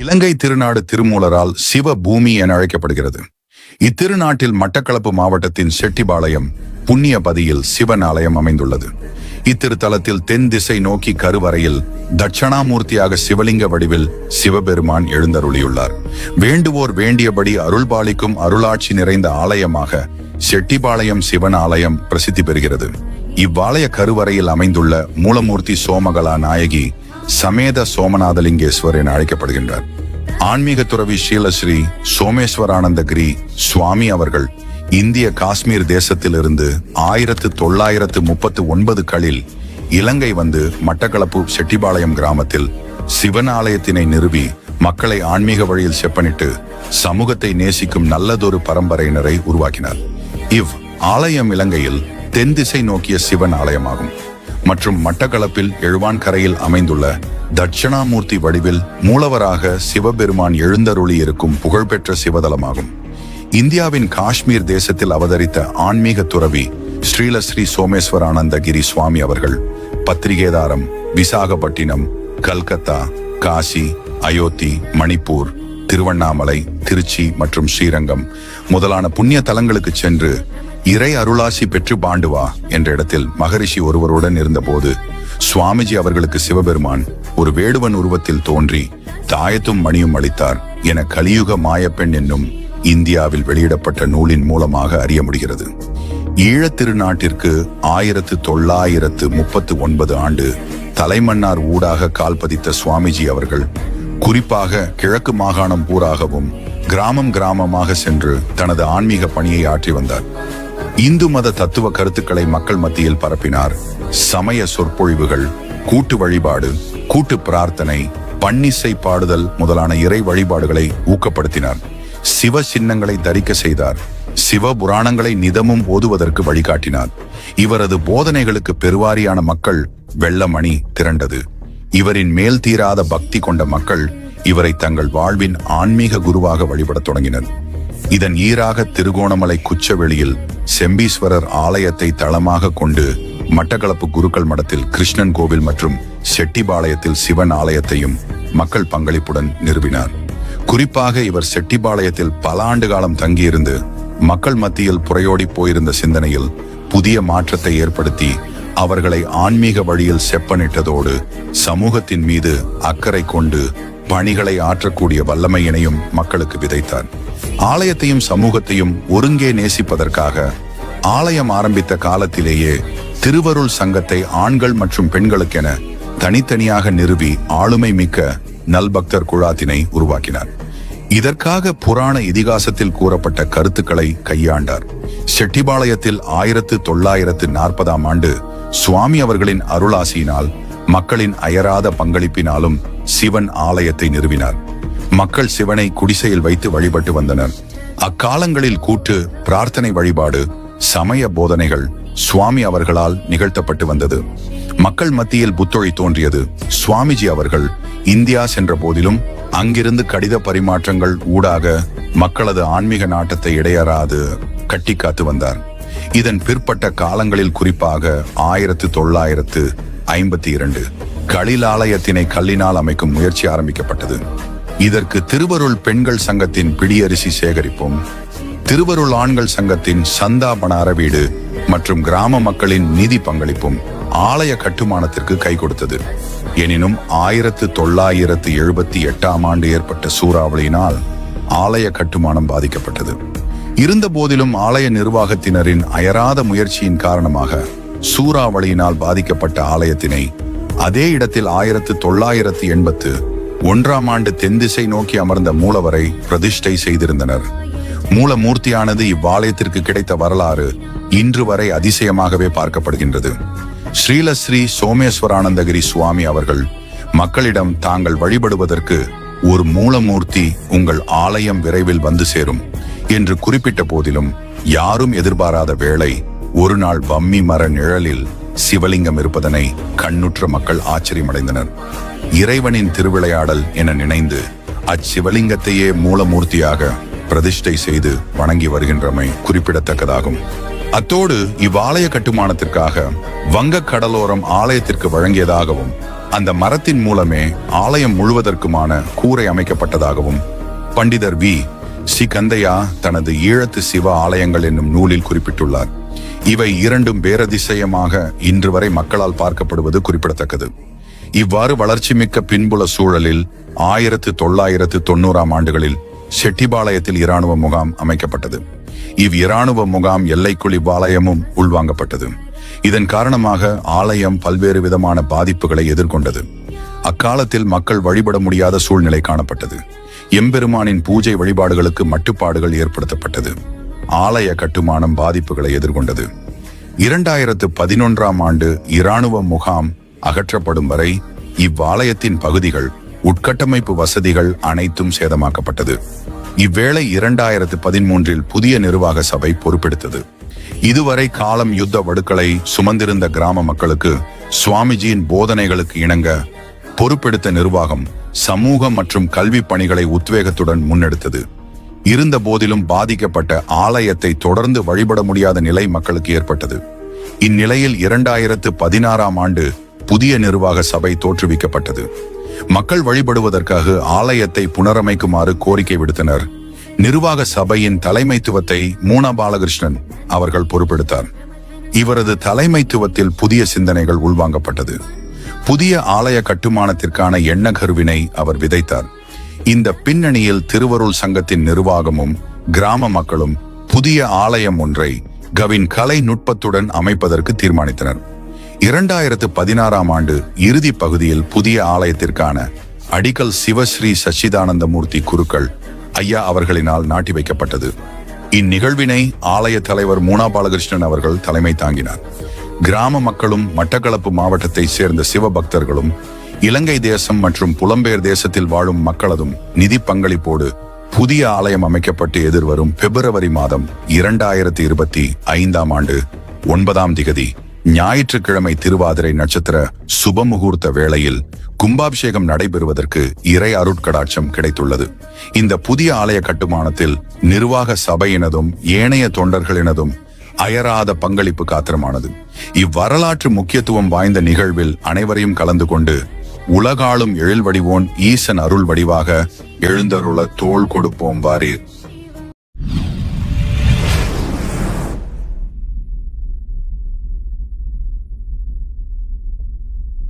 இலங்கை திருநாடு திருமூலரால் சிவ பூமி என அழைக்கப்படுகிறது. இத்திருநாட்டில் மட்டக்களப்பு மாவட்டத்தின் செட்டிபாளையம் புண்ணிய பதியில் சிவன் ஆலயம் அமைந்துள்ளது. இத்திருத்தலத்தில் தென் திசை நோக்கி கருவறையில் தட்சணாமூர்த்தியாக சிவலிங்க வடிவில் சிவபெருமான் எழுந்தருளியுள்ளார். வேண்டுவோர் வேண்டியபடி அருள்பாலிக்கும் அருளாட்சி நிறைந்த ஆலயமாக செட்டிபாளையம் சிவன் ஆலயம் பிரசித்தி பெறுகிறது. இவ்வாலய கருவறையில் அமைந்துள்ள மூலமூர்த்தி சோமகலா நாயகி சமேத சோமநாதலிங்கேஸ்வர் என அழைக்கப்படுகின்றார். ஆன்மீக துறவி ஸ்ரீலஸ்ரீ சோமேஸ்வரானந்தகிரி சுவாமி அவர்கள் இந்திய காஷ்மீர் தேசத்திலிருந்து ஆயிரத்து தொள்ளாயிரத்து முப்பத்து ஒன்பது களில் இலங்கை வந்து மட்டக்களப்பு செட்டிபாளையம் கிராமத்தில் சிவன் ஆலயத்தினை நிறுவி மக்களை ஆன்மீக வழியில் செப்பனிட்டு சமூகத்தை நேசிக்கும் நல்லதொரு பரம்பரையினரை உருவாக்கினார். இவ் ஆலயம் இலங்கையில் தென் திசை நோக்கிய சிவன் ஆலயமாகும். மற்றும் மட்டக்களப்பில் எழுவான் கரையில் அமைந்துள்ள தட்சணாமூர்த்தி வடிவில் மூலவராக சிவபெருமான் எழுந்தருளி இருக்கும் புகழ்பெற்ற சிவதலமாகும். இந்தியாவின் காஷ்மீர் தேசத்தில் அவதரித்த ஆன்மீக துறவி ஸ்ரீலஸ்ரீ சோமேஸ்வரானந்தகிரி சுவாமி அவர்கள் பத்திரிகேதாரம் விசாகப்பட்டினம் கல்கத்தா காசி அயோத்தி மணிப்பூர் திருவண்ணாமலை திருச்சி மற்றும் ஸ்ரீரங்கம் முதலான புண்ணிய தலங்களுக்கு சென்று இறை அருளாசி பெற்று பாண்டுவா என்ற இடத்தில் மகரிஷி ஒருவருடன் இருந்தபோது சுவாமிஜி அவர்களுக்கு சிவபெருமான் ஒரு வேடுவன் உருவத்தில் தோன்றி தாயத்தும் மணியும் அளித்தார் என கலியுக மாயப்பெண் என்னும் இந்தியாவில் வெளியிடப்பட்ட நூலின் மூலமாக அறிய முடிகிறது. ஈழத் திருநாட்டிற்கு ஆயிரத்து தொள்ளாயிரத்து முப்பத்து ஒன்பது ஆண்டு தலைமன்னார் ஊடாக கால் பதித்த சுவாமிஜி அவர்கள் குறிப்பாக கிழக்கு மாகாணம் பூராகவும் கிராமம் கிராமமாக சென்று தனது ஆன்மீக பணியை ஆற்றி வந்தார். இந்து மத தத்துவ கருத்துக்களை மக்கள் மத்தியில் பரப்பினார். சமய சொற்பொழிவுகள் கூட்டு வழிபாடு கூட்டு பிரார்த்தனை பன்னிசை பாடுதல் முதலான இறை வழிபாடுகளை ஊக்கப்படுத்தினார். சிவ சின்னங்களை தரிக்க செய்தார். சிவ புராணங்களை நிதமும் ஓதுவதற்கு வழிகாட்டினார். இவரது போதனைகளுக்கு பெருவாரியான மக்கள் வெள்ளமணி திரண்டது. இவரின் மேல் தீராத பக்தி கொண்ட மக்கள் இவரை தங்கள் வாழ்வின் ஆன்மீக குருவாக வழிபடத் தொடங்கினர். இதன் ஈராக திருகோணமலை குச்சவெளியில் செம்பீஸ்வரர் ஆலயத்தை தளமாக கொண்டு மட்டக்களப்பு குருக்கள் மடத்தில் கிருஷ்ணன் கோவில் மற்றும் செட்டிபாளையத்தில் சிவன் ஆலயத்தையும் மக்கள் பங்களிப்புடன் நிறுவினார். குறிப்பாக இவர் செட்டிபாளையத்தில் பல ஆண்டு காலம் தங்கியிருந்து மக்கள் மத்தியில் புறையோடி போயிருந்த சிந்தனையில் புதிய மாற்றத்தை ஏற்படுத்தி அவர்களை ஆன்மீக வழியில் செப்பனிட்டதோடு சமூகத்தின் மீது அக்கறை கொண்டு பணிகளை ஆற்றக்கூடிய வல்லமையினையும் மக்களுக்கு விதைத்தார். ஆலயத்தையும் சமூகத்தையும் ஒருங்கே நேசிப்பதற்காக ஆலயம் ஆரம்பித்த காலத்திலேயே திருவருள் சங்கத்தை ஆண்கள் மற்றும் பெண்களுக்கென தனித்தனியாக நிறுவி ஆளுமை மிக்க நல்பக்தர் குழாத்தினை உருவாக்கினார். இதற்காக புராண இதிகாசத்தில் கூறப்பட்ட கருத்துக்களை கையாண்டார். செட்டிபாளையத்தில் ஆயிரத்து தொள்ளாயிரத்து நாற்பதாம் ஆண்டு சுவாமி அவர்களின் அருளாசியினால் மக்களின் அயராத பங்களிப்பினாலும் சிவன் ஆலயத்தை நிறுவினார். மக்கள் சிவனை குடிசையில் வைத்து வழிபட்டு வந்தனர். அக்காலங்களில் கூட்டு பிரார்த்தனை வழிபாடு சமய போதனைகள் சுவாமி அவர்களால் நிகழ்த்தப்பட்டு வந்தது. மக்கள் மத்தியில் புத்தொழி தோன்றியது. சுவாமிஜி அவர்கள் இந்தியா சென்ற போதிலும் அங்கிருந்து கடித பரிமாற்றங்கள் ஊடாக மக்களது ஆன்மீக நாட்டத்தை இடையறாது கட்டி காத்து வந்தார். இதன் பிற்பட்ட காலங்களில் குறிப்பாக ஆயிரத்து தொள்ளாயிரத்து ஐம்பத்தி இரண்டு. கலிலாலயத்தினை கல்லினால் அமைக்கும் முயற்சி ஆரம்பிக்கப்பட்டது. இதற்கு திருவருள் பெண்கள் சங்கத்தின் பிடியரிசி சேகரிப்பும் திருவருள் ஆண்கள் சங்கத்தின் சந்தா பண அறவீடு மற்றும் கிராம மக்களின் நிதி பங்களிப்பும் ஆலய கட்டுமானத்திற்கு கை கொடுத்தது. எனினும் ஆயிரத்து தொள்ளாயிரத்து எழுபத்தி எட்டாம் ஆண்டு ஏற்பட்ட சூறாவளியினால் ஆலய கட்டுமானம் பாதிக்கப்பட்டது. இருந்த போதிலும் ஆலய நிர்வாகத்தினரின் அயராத முயற்சியின் காரணமாக சூறாவளியினால் பாதிக்கப்பட்ட ஆலயத்தினை அதே இடத்தில் ஆயிரத்து தொள்ளாயிரத்து எண்பத்து ஒன்றாம் ஆண்டு தென்திசை நோக்கி அமர்ந்த மூலவரை பிரதிஷ்டை செய்திருந்தனர். மூலமூர்த்தியானது இவ்வாலயத்திற்கு கிடைத்த வரலாறு இன்று வரை அதிசயமாகவே பார்க்கப்படுகின்றது. ஸ்ரீலஸ்ரீ சோமேஸ்வரானந்தகிரி சுவாமி அவர்கள் மக்களிடம் தாங்கள் வழிபடுவதற்கு ஒரு மூலமூர்த்தி உங்கள் ஆலயம் விரைவில் வந்து சேரும் என்று குறிப்பிட்ட போதிலும் யாரும் எதிர்பாராத வேளை ஒரு நாள் வம்மி மர நிழலில் சிவலிங்கம் இருப்பதனை கண்ணுற்ற மக்கள் ஆச்சரியமடைந்தனர். இறைவனின் திருவிளையாடல் என நினைந்து அச்சிவலிங்கத்தையே மூலமூர்த்தியாக பிரதிஷ்டை செய்து வணங்கி வருகின்றமை குறிப்பிடத்தக்கதாகும். அத்தோடு இவ்வாலய கட்டுமானத்திற்காக வங்க கடலோரம் ஆலயத்திற்கு வழங்கியதாகவும் அந்த மரத்தின் மூலமே ஆலயம் முழுவதற்குமான கூரை அமைக்கப்பட்டதாகவும் பண்டிதர் வி. சி கந்தையா தனது ஈழத்து சிவ ஆலயங்கள் என்னும் நூலில் குறிப்பிட்டுள்ளார். இவை இரண்டும் பேரதிசயமாக இன்று வரை மக்களால் பார்க்கப்படுவது குறிப்பிடத்தக்கது. இவ்வாறு வளர்ச்சிமிக்க பின்புல சூழலில் ஆயிரத்து தொள்ளாயிரத்து தொண்ணூறாம் ஆண்டுகளில் செட்டிபாளையத்தில் இராணுவ முகாம் அமைக்கப்பட்டது. இவ் இராணுவ முகாம் எல்லைக்குள் இவ்வாலயமும் உள்வாங்கப்பட்டது. இதன் காரணமாக ஆலயம் பல்வேறு விதமான பாதிப்புகளை எதிர்கொண்டது. அக்காலத்தில் மக்கள் வழிபட முடியாத சூழ்நிலை காணப்பட்டது. எம்பெருமானின் பூஜை வழிபாடுகளுக்கு மட்டுப்பாடுகள் ஏற்படுத்தப்பட்டது. ஆலய கட்டுமானம் பாதிப்புகளை எதிர்கொண்டது. இரண்டாயிரத்து பதினொன்றாம் ஆண்டு இராணுவ முகாம் அகற்றப்படும் வரை இவ்வாலயத்தின் பகுதிகள் உட்கட்டமைப்பு வசதிகள் அனைத்தும் சேதமாக்கப்பட்டது. இவ்வேளை இரண்டாயிரத்து பதிமூன்றில் புதிய நிர்வாக சபை பொறுப்பெடுத்தது. இதுவரை காலம் யுத்த வடுக்களை சுமந்திருந்த கிராம மக்களுக்கு சுவாமிஜியின் போதனைகளுக்கு இணங்க பொறுப்பெடுத்த நிர்வாகம் சமூக மற்றும் கல்வி பணிகளை உத்வேகத்துடன் முன்னெடுத்தது. இருந்த போதிலும் பாதிக்கப்பட்ட ஆலயத்தை தொடர்ந்து வழிபட முடியாத நிலை மக்களுக்கு ஏற்பட்டது. இந்நிலையில் இரண்டாயிரத்து பதினாறாம் ஆண்டு புதிய நிர்வாக சபை தோற்றுவிக்கப்பட்டது. மக்கள் வழிபடுவதற்காக ஆலயத்தை புனரமைக்குமாறு கோரிக்கை விடுத்தனர். நிர்வாக சபையின் தலைமைத்துவத்தை மூனா பாலகிருஷ்ணன் அவர்கள் பொறுப்பெடுத்தார் இவரது தலைமைத்துவத்தில் புதிய சிந்தனைகள் உள்வாங்கப்பட்டது. புதிய ஆலய கட்டுமானத்திற்கான எண்ண கருவினை அவர் விதைத்தார். இந்த பின்னணியில் திருவருள் சங்கத்தின் நிர்வாகமும் கிராம மக்களும் புதிய ஆலயம் ஒன்றை கவின் கலை நுட்பத்துடன் அமைப்பதற்கு தீர்மானித்தனர். இரண்டாயிரத்து பதினாறாம் ஆண்டு இறுதி பகுதியில் புதிய ஆலயத்திற்கான அடிக்கல் சிவஸ்ரீ சச்சிதானந்த மூர்த்தி குருக்கள் ஐயா அவர்களினால் நாட்டி வைக்கப்பட்டது. இந்நிகழ்வினை ஆலய தலைவர் மூனா பாலகிருஷ்ணன் அவர்கள் தலைமை தாங்கினார். கிராம மக்களும் மட்டக்களப்பு மாவட்டத்தை சேர்ந்த சிவபக்தர்களும் இலங்கை தேசம் மற்றும் புலம்பெயர் தேசத்தில் வாழும் மக்களதும் நிதி பங்களிப்போடு புதிய ஆலயம் அமைக்கப்பட்டு எதிர்வரும் பிப்ரவரி மாதம் இரண்டாயிரத்தி இருபத்தி ஐந்தாம் ஆண்டு ஒன்பதாம் திகதி ஞாயிற்றுக்கிழமை திருவாதிரை நட்சத்திர சுபமுகூர்த்த வேளையில் கும்பாபிஷேகம் நடைபெறுவதற்கு இறை அருட்கடாட்சம் கிடைத்துள்ளது. இந்த புதிய ஆலய கட்டுமானத்தில் நிர்வாக சபையினதும் ஏனைய தொண்டர்களினதும் அயராத பங்களிப்பு காத்திரமானது. இவ்வரலாற்று முக்கியத்துவம் வாய்ந்த நிகழ்வில் அனைவரையும் கலந்து கொண்டு உலகாளும் எழில் வடிவோன் ஈசன் அருள் வடிவாக எழுந்தருள தோல் கொடுப்போம் வாரீர்.